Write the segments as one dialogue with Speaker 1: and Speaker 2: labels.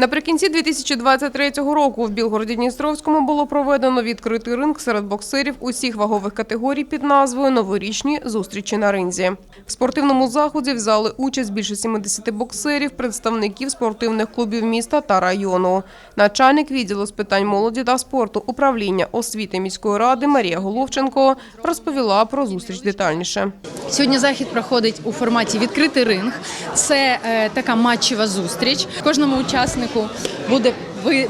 Speaker 1: Наприкінці 2023 року в Білгороді-Дністровському було проведено відкритий ринг серед боксерів усіх вагових категорій під назвою Новорічні зустрічі на ринзі. В спортивному заході взяли участь більше 70 боксерів, представників спортивних клубів міста та району. Начальник відділу з питань молоді та спорту управління освіти міської ради Марія Головченко розповіла про зустріч детальніше.
Speaker 2: Сьогодні захід проходить у форматі відкритий ринг. Це е, така матчева зустріч. Кожному учаснику буде ви-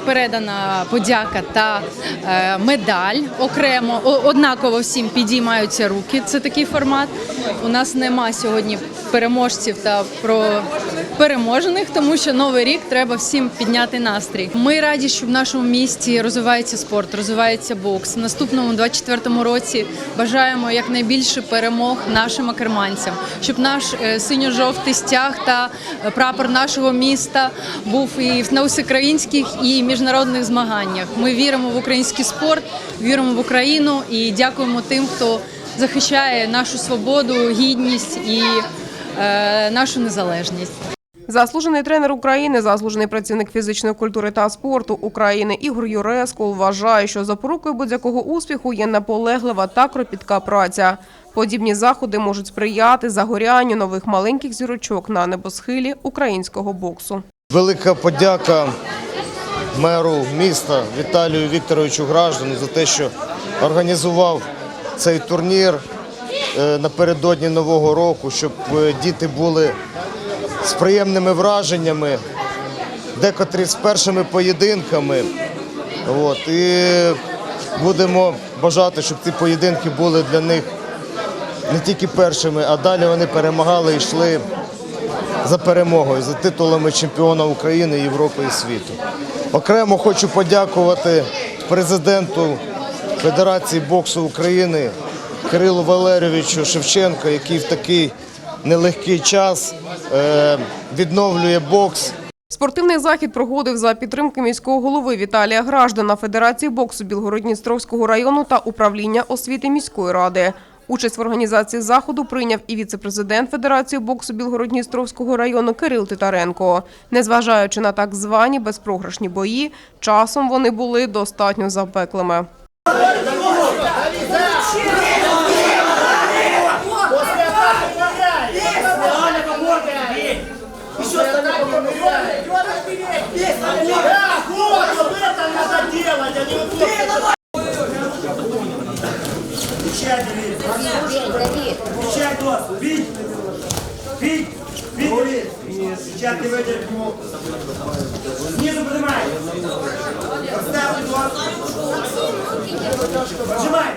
Speaker 2: передана подяка та е, медаль окремо. Однаково всім підіймаються руки. Це такий формат. У нас нема сьогодні переможців та про переможених, тому що новий рік треба всім підняти настрій. Ми раді, що в нашому місті розвивається спорт, розвивається бокс. В наступному 24-му році бажаємо якнайбільше перемог нашим акерманцям, щоб наш е, синьо-жовтий стяг та прапор нашого міста був і на всеукраїнських і міжнародних змаганнях. Ми віримо в український спорт, віримо в Україну і дякуємо тим, хто захищає нашу свободу, гідність і е, нашу незалежність.
Speaker 1: Заслужений тренер України, заслужений працівник фізичної культури та спорту України Ігор Юреско вважає, що запорукою будь-якого успіху є наполеглива та кропітка праця. Подібні заходи можуть сприяти загорянню нових маленьких зірочок на небосхилі українського боксу.
Speaker 3: Велика подяка меру міста Віталію Вікторовичу Граждану за те, що організував цей турнір е, напередодні Нового року, щоб е, діти були з приємними враженнями, декотрі з першими поєдинками. От, і будемо бажати, щоб ці поєдинки були для них не тільки першими, а далі вони перемагали і йшли за перемогою, за титулами чемпіона України, Європи і світу. Окремо хочу подякувати президенту Федерації боксу України Кирилу Валерійовичу Шевченко, який в такий нелегкий час е, відновлює бокс.
Speaker 1: Спортивний захід проходив за підтримки міського голови Віталія Граждана, Федерації боксу Білгородністровського району та управління освіти міської ради. Участь в організації заходу прийняв і віце-президент Федерації боксу Білгородністровського району Кирил Титаренко. Незважаючи на так звані безпрограшні бої, часом вони були достатньо запеклими.
Speaker 4: Включай, нос. Бить. Бить. Бить, Давид. Сейчас ты выйдешь. Снизу поднимай. Поставь нос. Поджимай.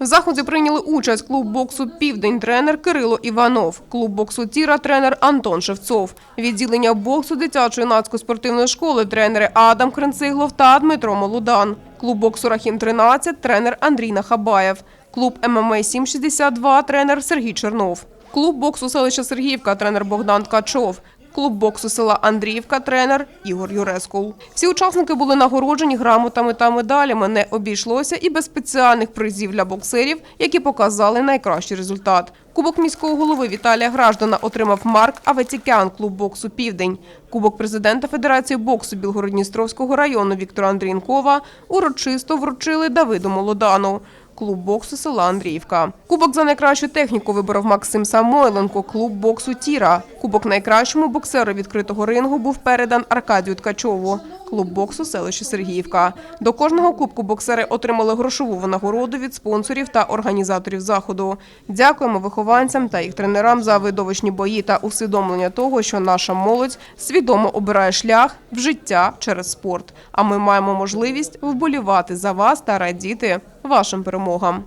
Speaker 1: В заході прийняли участь клуб боксу Південь тренер Кирило Іванов, клуб боксу Тіра тренер Антон Шевцов, відділення боксу дитячої нацької спортивної школи тренери Адам Кренциглов та Дмитро Молудан, клуб боксу Рахім 13 тренер Андрій Нахабаєв, клуб ММА 762 тренер Сергій Чернов, клуб боксу селища Сергіївка тренер Богдан Ткачов. Клуб боксу села Андріївка, тренер Ігор Юрескул. Всі учасники були нагороджені грамотами та медалями. Не обійшлося і без спеціальних призів для боксерів, які показали найкращий результат. Кубок міського голови Віталія Граждана отримав Марк Аветікян, клуб боксу Південь. Кубок президента Федерації боксу Білгородністровського району Віктора Андрієнкова урочисто вручили Давиду Молодану. Клуб боксу села Андріївка. Кубок за найкращу техніку виборов Максим Самойленко, клуб боксу Тіра. Кубок найкращому боксеру відкритого рингу був передан Аркадію Ткачову. Клуб боксу селище Сергіївка. До кожного кубку боксери отримали грошову винагороду від спонсорів та організаторів заходу. Дякуємо вихованцям та їх тренерам за видовищні бої та усвідомлення того, що наша молодь свідомо обирає шлях в життя через спорт. А ми маємо можливість вболівати за вас та радіти вашим перемогам.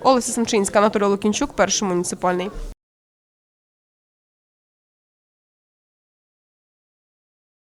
Speaker 1: Олеся Самчинська, Анатолій Лукінчук, перший муніципальний.